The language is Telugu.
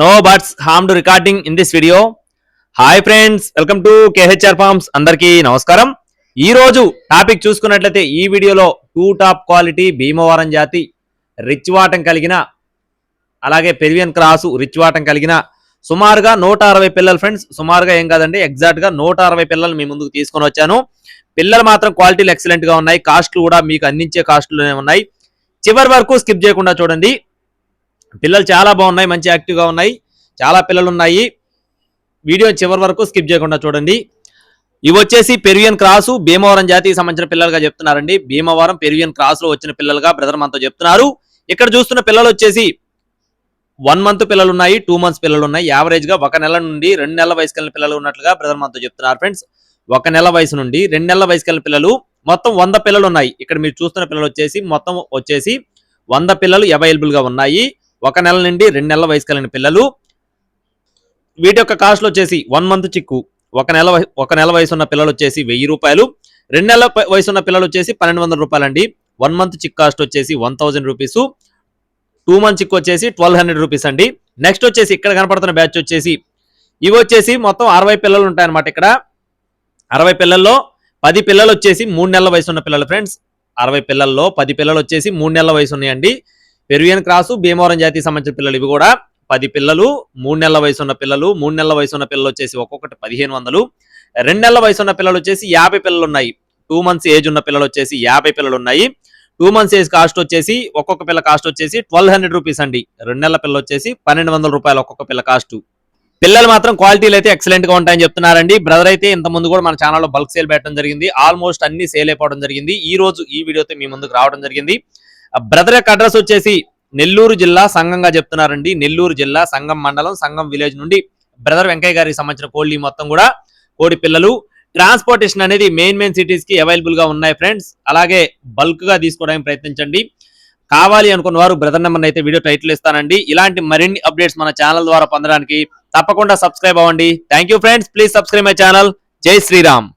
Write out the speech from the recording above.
No birds harm to recording in this video hi friends welcome to KHR farms అందరికీ నమస్కారం. ఈ రోజు టాపిక్ చూసుకున్నట్లయితే ఈ వీడియోలో టూ టాప్ క్వాలిటీ భీమవరం జాతి రిచ్ వాటం కలిగిన అలాగే పెరివియన్ క్రాసు రిచ్ వాటం కలిగిన సుమారుగా నూట అరవై పిల్లలు ఫ్రెండ్స్ సుమారుగా ఏం కాదండి ఎగ్జాక్ట్గా నూట అరవై పిల్లలు మీ ముందుకు తీసుకొని వచ్చాను. పిల్లలు మాత్రం క్వాలిటీలు ఎక్సలెంట్గా ఉన్నాయి. కాస్ట్లు కూడా మీకు అందించే కాస్ట్లునే ఉన్నాయి. చివరి వరకు స్కిప్ చేయకుండా చూడండి. పిల్లలు చాలా బాగున్నాయి మంచి యాక్టివ్గా ఉన్నాయి. చాలా పిల్లలు ఉన్నాయి వీడియో చివరి వరకు స్కిప్ చేయకుండా చూడండి. ఇవి వచ్చేసి పెరియన్ క్రాసు భీమవరం జాతికి సంబంధించిన పిల్లలుగా చెప్తున్నారండి. భీమవరం పెరివియన్ క్రాస్లో వచ్చిన పిల్లలుగా బ్రదర్ మనతో చెప్తున్నారు. ఇక్కడ చూస్తున్న పిల్లలు వచ్చేసి వన్ మంత్ పిల్లలు ఉన్నాయి టూ మంత్స్ పిల్లలు ఉన్నాయి యావరేజ్గా ఒక నెల నుండి రెండు నెలల వయసు కలిగిన పిల్లలు ఉన్నట్లుగా బ్రదర్ మనతో చెప్తున్నారు ఫ్రెండ్స్. ఒక నెల వయసు నుండి రెండు నెలల వయసు కలిగిన పిల్లలు మొత్తం వంద పిల్లలు ఉన్నాయి ఇక్కడ మీరు చూస్తున్న పిల్లలు వచ్చేసి మొత్తం వచ్చేసి వంద పిల్లలు అవైలబుల్గా ఉన్నాయి. ఒక నెల నుండి రెండు నెలల వయసు కలిగిన పిల్లలు వీటి యొక్క కాస్ట్లు వచ్చేసి వన్ మంత్ చిక్కు. ఒక నెల ఒక నెల వయసు ఉన్న పిల్లలు వచ్చేసి వెయ్యి రూపాయలు. రెండు నెలల వయసు ఉన్న పిల్లలు వచ్చేసి పన్నెండు వందల రూపాయలు అండి వన్ మంత్ చిక్ కాస్ట్ వచ్చేసి one thousand rupees two month chick వచ్చేసి ట్వెల్వ్ హండ్రెడ్ రూపీస్ అండి. నెక్స్ట్ వచ్చేసి ఇక్కడ కనపడుతున్న బ్యాచ్ వచ్చేసి ఇవి వచ్చేసి మొత్తం అరవై పిల్లలు ఉంటాయన్నమాట ఇక్కడ. అరవై పిల్లల్లో పది పిల్లలు వచ్చేసి మూడు నెలల వయసు ఉన్న పిల్లలు ఫ్రెండ్స్ అరవై పిల్లల్లో పది పిల్లలు వచ్చేసి మూడు నెలల వయసు ఉన్నాయండి. పెరువియన్ క్రాసు భీమవరం జాతికి సంబంధించిన పిల్లలు ఇవి కూడా. పది పిల్లలు మూడు నెలల వయసు ఉన్న పిల్లలు మూడు నెలల వయసు ఉన్న పిల్లలు వచ్చేసి ఒక్కొక్కటి పదిహేను వందలు. రెండు నెలల వయసు ఉన్న పిల్లలు వచ్చేసి యాభై పిల్లలు ఉన్నాయి. టూ మంత్స్ ఏజ్ ఉన్న పిల్లలు వచ్చేసి యాభై పిల్లలు ఉన్నాయి. టూ మంత్స్ ఏజ్ కాస్ట్ వచ్చేసి ఒక్కొక్క పిల్ల కాస్ట్ వచ్చేసి ట్వెల్వ్ హండ్రెడ్ రూపీస్ అండి. రెండు నెలల పిల్లలు వచ్చేసి పన్నెండు వందల రూపాయలు ఒక్కొక్క పిల్ల కాస్ట్ పిల్లలు మాత్రం క్వాలిటీలు అయితే ఎక్సలెంట్గా ఉంటాయని చెప్తున్నారండి. బ్రదర్ అయితే ఇంత ముందు కూడా మన ఛానల్లో బల్క్ సేల్ పెట్టడం జరిగింది. ఆల్మోస్ట్ అన్ని సేల్ అయిపోవడం జరిగింది. ఈ రోజు ఈ వీడియోతో మీ ముందుకు రావడం జరిగింది. బ్రదర్ యొక్క అడ్రస్ వచ్చేసి నెల్లూరు జిల్లా సంఘంగా చెప్తున్నారండి. నెల్లూరు జిల్లా సంఘం మండలం సంఘం విలేజ్ నుండి బ్రదర్ వెంకయ్య గారికి సంబంధించిన కోళ్ళి మొత్తం కూడా కోడి పిల్లలు. ట్రాన్స్పోర్టేషన్ అనేది మెయిన్ మెయిన్ సిటీస్కి అవైలబుల్గా ఉన్నాయి ఫ్రెండ్స్. అలాగే బల్క్గా తీసుకోవడానికి ప్రయత్నించండి. కావాలి అనుకున్న వారు బ్రదర్ నెంబర్ అయితే వీడియో టైటిల్ ఇస్తానండి. ఇలాంటి మరిన్ని అప్డేట్స్ మన ఛానల్ ద్వారా పొందడానికి తప్పకుండా సబ్స్క్రైబ్ అవ్వండి. Thank you friends. Please subscribe my channel. జై శ్రీరామ్.